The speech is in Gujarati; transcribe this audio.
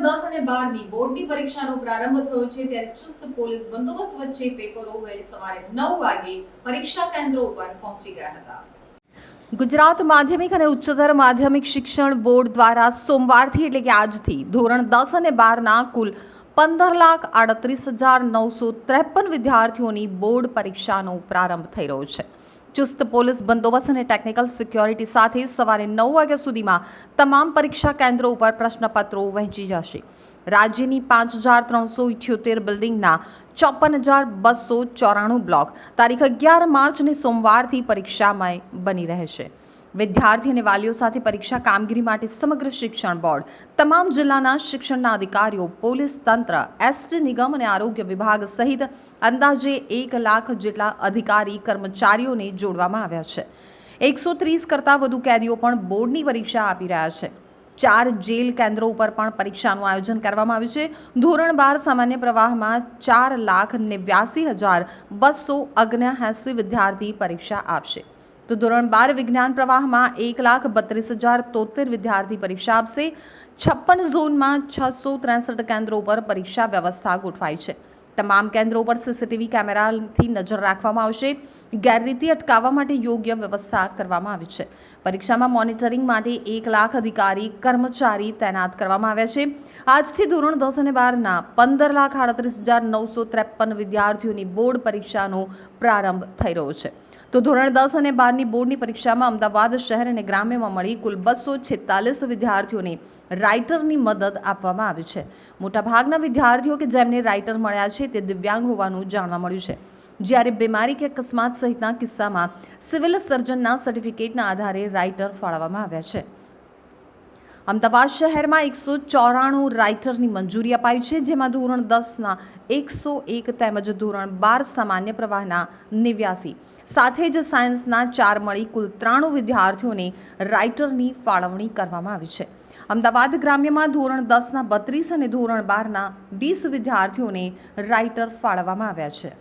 બારની બોર્ડની પરીક્ષાનો પ્રારંભ થયો છે ત્યારે ચુસ્ત પોલીસ બંદોબસ્ત વચ્ચે પેપરો વહેલી સવારે નવ વાગે પરીક્ષા કેન્દ્રો ઉપર પહોંચી ગયા હતા. ગુજરાત માધ્યમિક અને ઉચ્ચતર માધ્યમિક શિક્ષણ બોર્ડ દ્વારા સોમવારથી એટલે કે આજથી ધોરણ દસ અને બારના કુલ પંદર લાખ આડત્રીસ હજાર નવસો ત્રેપન વિદ્યાર્થીઓની બોર્ડ પરીક્ષાનો પ્રારંભ થઈ રહ્યો છે. ચુસ્ત પોલીસ બંદોબસ્ત અને ટેકનિકલ સિક્યોરિટી સાથે સવારે નવ વાગ્યા સુધીમાં તમામ પરીક્ષા કેન્દ્રો ઉપર પ્રશ્નપત્રો વહેંચી જશે. રાજ્યની પાંચ હજાર ત્રણસો ઇઠ્યોતેર બિલ્ડિંગના ચોપન હજાર બસો ચોરાણું બ્લોક તારીખ અગિયાર માર્ચને સોમવારથી પરીક્ષામય બની રહેશે. વિદ્યાર્થી અને વાલીઓ સાથે પરીક્ષા કામગીરી માટે સમગ્ર શિક્ષણ બોર્ડ, તમામ જિલ્લાના શિક્ષણના અધિકારીઓ, પોલીસ તંત્ર, એસટી નિગમ અને આરોગ્ય વિભાગ સહિત અંદાજે એક લાખ જેટલા અધિકારી કર્મચારીઓને જોડવામાં આવ્યા છે. એકસો ત્રીસ કરતાં વધુ કેદીઓ પણ બોર્ડની પરીક્ષા આપી રહ્યા છે. ચાર જેલ કેન્દ્રો ઉપર પણ પરીક્ષાનું આયોજન કરવામાં આવ્યું છે. ધોરણ બાર સામાન્ય પ્રવાહમાં ચાર લાખ નેવ્યાસી હજાર બસો ઓગણએંસી વિદ્યાર્થી પરીક્ષા આપશે. તો ધોરણ બાર વિજ્ઞાન પ્રવાહમાં એક લાખ બત્રીસ હજાર તોતેર વિદ્યાર્થી પરીક્ષા આપશે. છપ્પન ઝોનમાં છસો ત્રેસઠ કેન્દ્રો પર પરીક્ષા વ્યવસ્થા ગોઠવાઈ છે. તમામ કેન્દ્રો પર સીસીટીવી કેમેરાથી નજર રાખવામાં આવશે. ગેરરીતિ અટકાવવા માટે યોગ્ય વ્યવસ્થા કરવામાં આવી છે. પરીક્ષામાં મોનિટરિંગ માટે એક લાખ અધિકારી, કર્મચારી તૈનાત કરવામાં આવ્યા છે. આજથી ધોરણ દસ અને બારના પંદર લાખ આડત્રીસ હજાર નવસો ત્રેપન વિદ્યાર્થીઓની બોર્ડ પરીક્ષાનો પ્રારંભ થઈ રહ્યો છે. તો ધોરણ દસ અને બારની બોર્ડની પરીક્ષામાં અમદાવાદ શહેર અને ગ્રામ્યમાં મળી કુલ બસો છેતાલીસ વિદ્યાર્થીઓને રાઇટરની મદદ આપવામાં આવી છે. મોટાભાગના વિદ્યાર્થીઓ કે જેમને રાઇટર મળ્યા છે તે દિવ્યાંગ હોવાનું જાણવા મળ્યું છે. જ્યારે બીમારી કે અકસ્માત સહિતના કિસ્સામાં સિવિલ સર્જનના સર્ટિફિકેટના આધારે રાઇટર ફાળવવામાં આવ્યા છે. અમદાવાદ શહેરમાં એકસો ચોરાણું રાઇટરની મંજૂરી અપાઈ છે, જેમાં ધોરણ દસના એકસો એક તેમજ ધોરણ બાર સામાન્ય પ્રવાહના નેવ્યાસી સાથે જ સાયન્સના ચાર મળી કુલ ત્રાણું વિદ્યાર્થીઓને રાઇટરની ફાળવણી કરવામાં આવી છે. અમદાવાદ ગ્રામ્યમાં ધોરણ દસના બત્રીસ અને ધોરણ બારના વીસ વિદ્યાર્થીઓને રાઇટર ફાળવવામાં આવ્યા છે.